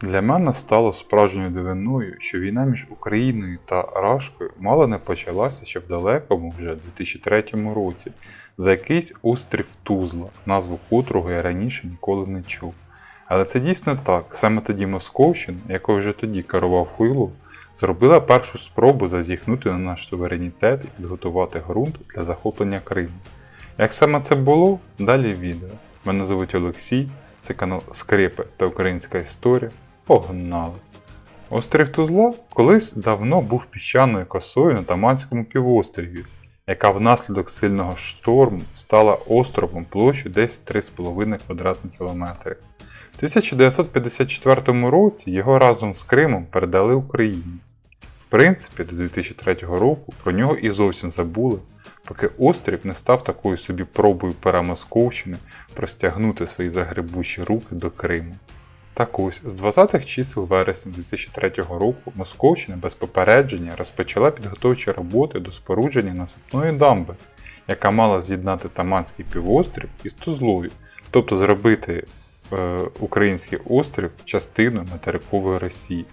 Для мене стало справжньою дивиною, що війна між Україною та Рашкою мало не почалася ще в далекому вже 2003 році за якийсь острів Тузла, назву котрого я раніше ніколи не чув. Але це дійсно так, саме тоді Московщина, якою вже тоді керував Хуйлов, зробила першу спробу зазіхнути на наш суверенітет і підготувати ґрунт для захоплення Криму. Як саме це було, далі відео. Мене звуть Олексій, це канал Скрипи та Українська історія. Погнали! Острів Тузла колись давно був піщаною косою на Таманському півострові, яка внаслідок сильного шторму стала островом площею десь 3,5 квадратні кілометри. В 1954 році його разом з Кримом передали Україні. В принципі, до 2003 року про нього і зовсім забули, поки острів не став такою собі пробою пера Московщини простягнути свої загребучі руки до Криму. Так ось, з 20-х чисел вересня 2003 року Московщина без попередження розпочала підготовчі роботи до спорудження насипної дамби, яка мала з'єднати Таманський півострів із Тузлою, тобто зробити е, український острів частиною материкової Росії.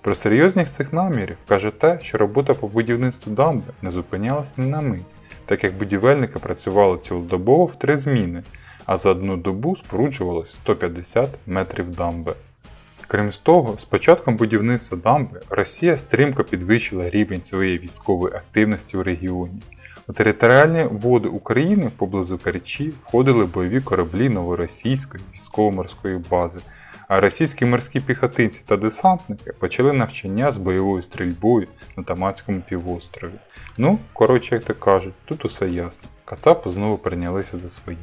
Про серйозність цих намірів каже те, що робота по будівництву дамби не зупинялась ні на мить, так як будівельники працювали цілодобово в три зміни, а за одну добу споруджувалось 150 метрів дамби. Крім того, з початком будівництва дамби Росія стрімко підвищила рівень своєї військової активності у регіоні. У територіальні води України поблизу Керчі входили бойові кораблі новоросійської військово-морської бази, а російські морські піхотинці та десантники почали навчання з бойовою стрільбою на Таманському півострові. Ну, коротше, як то кажуть, тут усе ясно. Кацапи знову прийнялися за своє.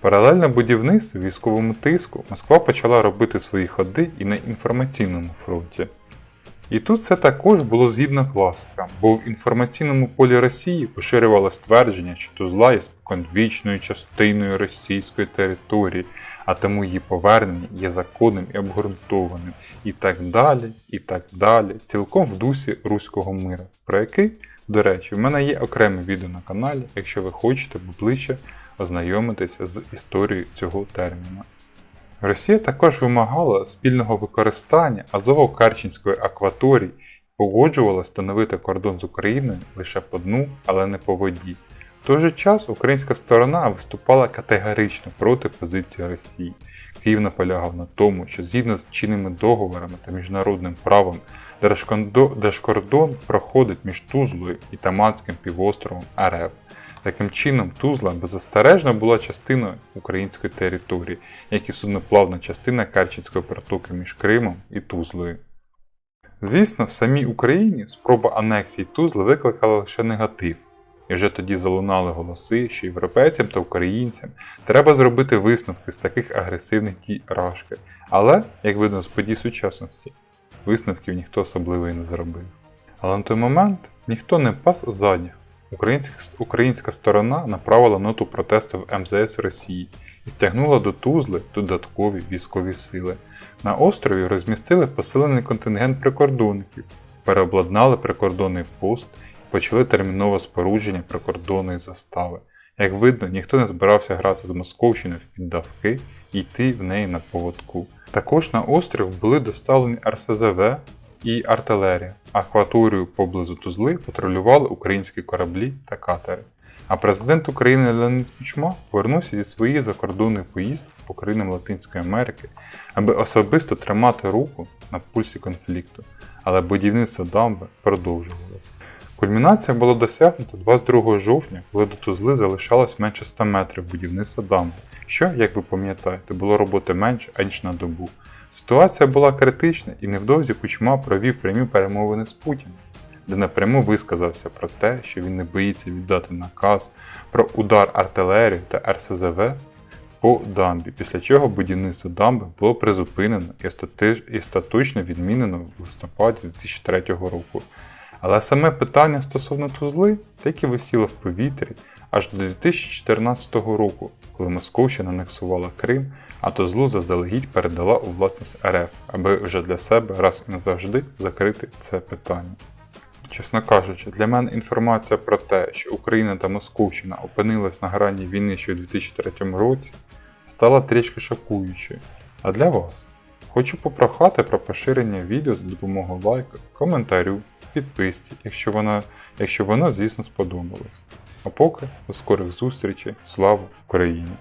Паралельно будівництву військовому тиску Москва почала робити свої ходи і на інформаційному фронті. І тут це також було згідно класикам, бо в інформаційному полі Росії поширювалось твердження, що Тузла є споконвічною частиною російської території, а тому її повернення є законним і обґрунтованим, і так далі, і так далі, цілком в дусі руського мира, про який, до речі, в мене є окреме відео на каналі, якщо ви хочете ближче ознайомитися з історією цього терміну. Росія також вимагала спільного використання Азово-Карченської акваторії і погоджувала встановити кордон з Україною лише по дну, але не по воді. В той же час українська сторона виступала категорично проти позиції Росії. Київ наполягав на тому, що згідно з чинними договорами та міжнародним правом держкордон проходить між Тузлою і Таманським півостровом РФ. Таким чином, Тузла беззастережно була частиною української території, як і судноплавна частина Керченської протоки між Кримом і Тузлою. Звісно, в самій Україні спроба анексії Тузли викликала лише негатив, і вже тоді залунали голоси, що європейцям та українцям треба зробити висновки з таких агресивних дій Рашки. Але, як видно з подій сучасності, висновків ніхто особливо і не зробив. Але на той момент ніхто не пас задніх. Українська, сторона направила ноту протесту в МЗС Росії і стягнула до Тузли додаткові військові сили. На острові розмістили посилений контингент прикордонників, переобладнали прикордонний пост і почали термінове спорудження прикордонної застави. Як видно, ніхто не збирався грати з Московщиною в піддавки і йти в неї на поводку. Також на острів були доставлені РСЗВ і артилерія. Акваторію поблизу Тузли патрулювали українські кораблі та катери. А президент України Леонід Кучма повернувся зі своєї закордонної поїздки по країнам Латинської Америки, аби особисто тримати руку на пульсі конфлікту, але будівництво дамби продовжувалось. Кульмінація була досягнута 22 жовтня, коли до Тузли залишалось менше 100 метрів будівництва дамби, що, як ви пам'ятаєте, було роботи менше, аніж на добу. Ситуація була критична і невдовзі Кучма провів прямі перемовини з Путіним, де напряму висказався про те, що він не боїться віддати наказ про удар артилерії та РСЗВ по дамбі, після чого будівництво дамби було призупинено і остаточно відмінено в листопаді 2003 року. Але саме питання стосовно Тузли так і висіло в повітрі аж до 2014 року, коли Московщина анексувала Крим, а Тузлу заздалегідь передала у власність РФ, аби вже для себе раз і назавжди закрити це питання. Чесно кажучи, для мене інформація про те, що Україна та Московщина опинились на грані війни ще у 2003 році, стала трішки шокуючою. А для вас? Хочу попрохати про поширення відео за допомогою лайка, коментарю, підписці, якщо воно, якщо воно, звісно, сподобалось. А поки до скорих зустрічей. Слава Україні!